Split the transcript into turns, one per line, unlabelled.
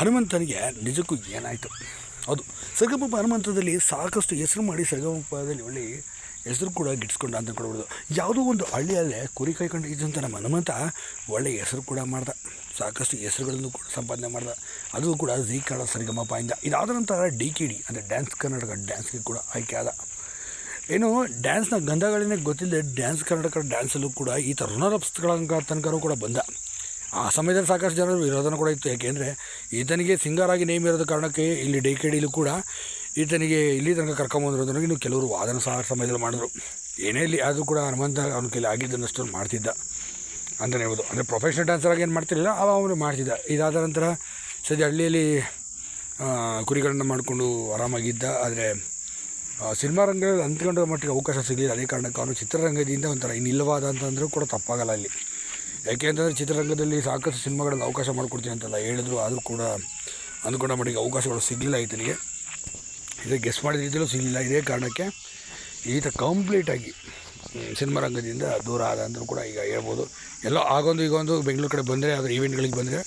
ಹನುಮಂತನಿಗೆ ನಿಜಕ್ಕೂ ಏನಾಯಿತು? ಹೌದು ಸರಿಗಮಪ ಹನುಮಂತದಲ್ಲಿ ಸಾಕಷ್ಟು ಹೆಸರು ಮಾಡಿ ಸರಿಗಮಪದಲ್ಲಿ ಒಳ್ಳೆ ಹೆಸರು ಕೂಡ ಗಿಟ್ಸ್ಕೊಂಡ ಅಂತ ಕೊಡ್ಬೋದು. ಯಾವುದೋ ಒಂದು ಹಳ್ಳಿಯಲ್ಲೇ ಕುರಿ ಕಾಯ್ಕೊಂಡು ಇದ್ದಂಥ ನಮ್ಮ ಹನುಮಂತ ಒಳ್ಳೆಯ ಹೆಸರು ಕೂಡ ಮಾಡ್ದ. ಸಾಕಷ್ಟು ಹೆಸರುಗಳನ್ನು ಕೂಡ ಸಂಪಾದನೆ ಮಾಡ್ದ. ಅದು ಕೂಡ ಜೀ ಕನ್ನಡ ಸರಿಗಮಪದಿಂದ ಇದಾದ ನಂತರ ಡಿ ಕೆ ಡಿ, ಅಂದರೆ ಡ್ಯಾನ್ಸ್ ಕರ್ನಾಟಕ ಡ್ಯಾನ್ಸ್ಗೆ ಕೂಡ ಆಯ್ಕೆ ಆದ. ಏನು, ಡ್ಯಾನ್ಸ್ನ ಗಂಧಗಳೇ ಗೊತ್ತಿಲ್ಲದೆ ಡ್ಯಾನ್ಸ್ ಕರ್ನಾಟಕ ಡ್ಯಾನ್ಸಲ್ಲೂ ಕೂಡ ಈ ಥರ ಋಣರಪ್ಸ್ಗಳ ತನಕನೂ ಕೂಡ ಬಂದ. ಆ ಸಮಯದಲ್ಲಿ ಸಾಕಷ್ಟು ಜನರು ವಿರೋಧನ ಕೂಡ ಇತ್ತು. ಏಕೆಂದರೆ ಈತನಿಗೆ ಸಿಂಗರಾಗಿ ನೇಮ್ ಇರೋದ ಕಾರಣಕ್ಕೆ ಇಲ್ಲಿ ಡಿ ಕೆ ಡಿಲು ಕೂಡ ಈತನಿಗೆ ಇಲ್ಲಿ ತನಕ ಕರ್ಕೊಂಬಂದಿರೋದನ್ನು ಇನ್ನು ಕೆಲವರು ವಾದನ ಸಹ ಸಮಯದಲ್ಲಿ ಮಾಡಿದ್ರು. ಏನೇ ಇಲ್ಲಿ ಆದರೂ ಕೂಡ ಹನುಮಂತ ಅವನ ಕೈಲಿ ಆಗಿದ್ದನ್ನಷ್ಟು ಮಾಡ್ತಿದ್ದ ಅಂತಲೇ ಹೇಳ್ಬೋದು. ಅಂದರೆ ಪ್ರೊಫೆಷನಲ್ ಡ್ಯಾನ್ಸರಾಗಿ ಏನು ಮಾಡ್ತಿರಲಿಲ್ಲ, ಅವ ಅವನು ಮಾಡ್ತಿದ್ದ. ಇದಾದ ನಂತರ ಸದ್ಯ ಹಳ್ಳಿಯಲ್ಲಿ ಕುರಿಗಳನ್ನು ಮಾಡಿಕೊಂಡು ಆರಾಮಾಗಿದ್ದ. ಆದರೆ ಸಿನಿಮಾ ರಂಗದಲ್ಲಿ ಅಂತ್ಕೊಂಡು ಮಟ್ಟಿಗೆ ಅವಕಾಶ ಸಿಗಲಿಲ್ಲ. ಅದೇ ಕಾರಣಕ್ಕೆ ಅವನು ಚಿತ್ರರಂಗದಿಂದ ಒಂಥರ ಇನ್ನಿಲ್ಲವಾದ ಅಂತಂದರೂ ಕೂಡ ತಪ್ಪಾಗಲ್ಲ ಇಲ್ಲಿ ಯಾಕೆ ಅಂತಂದರೆ ಚಿತ್ರರಂಗದಲ್ಲಿ ಸಾಕಷ್ಟು ಸಿನಿಮಾಗಳಲ್ಲಿ ಅವಕಾಶ ಮಾಡಿಕೊಡ್ತೀನಿ ಅಂತೆಲ್ಲ ಹೇಳಿದ್ರು, ಆದರೂ ಕೂಡ ಅಂದ್ಕೊಂಡ ಮಟ್ಟಿಗೆ ಅವಕಾಶಗಳು ಸಿಗಲಿಲ್ಲ ಈತನಿಗೆ ಇದೇ ಗೆಸ್ ಮಾಡಿದ ರೀತಿಯಲ್ಲೂ ಸಿಗಲಿಲ್ಲ. ಇದೇ ಕಾರಣಕ್ಕೆ ಈತ ಕಂಪ್ಲೀಟಾಗಿ ಸಿನಿಮಾ ರಂಗದಿಂದ ದೂರ ಆದ ಅಂದರೂ ಕೂಡ ಈಗ ಹೇಳ್ಬೋದು. ಎಲ್ಲೋ ಆಗೊಂದು, ಈಗೊಂದು ಬೆಂಗಳೂರು ಕಡೆ ಬಂದರೆ ಅದರ ಈವೆಂಟ್ಗಳಿಗೆ ಬಂದರೆ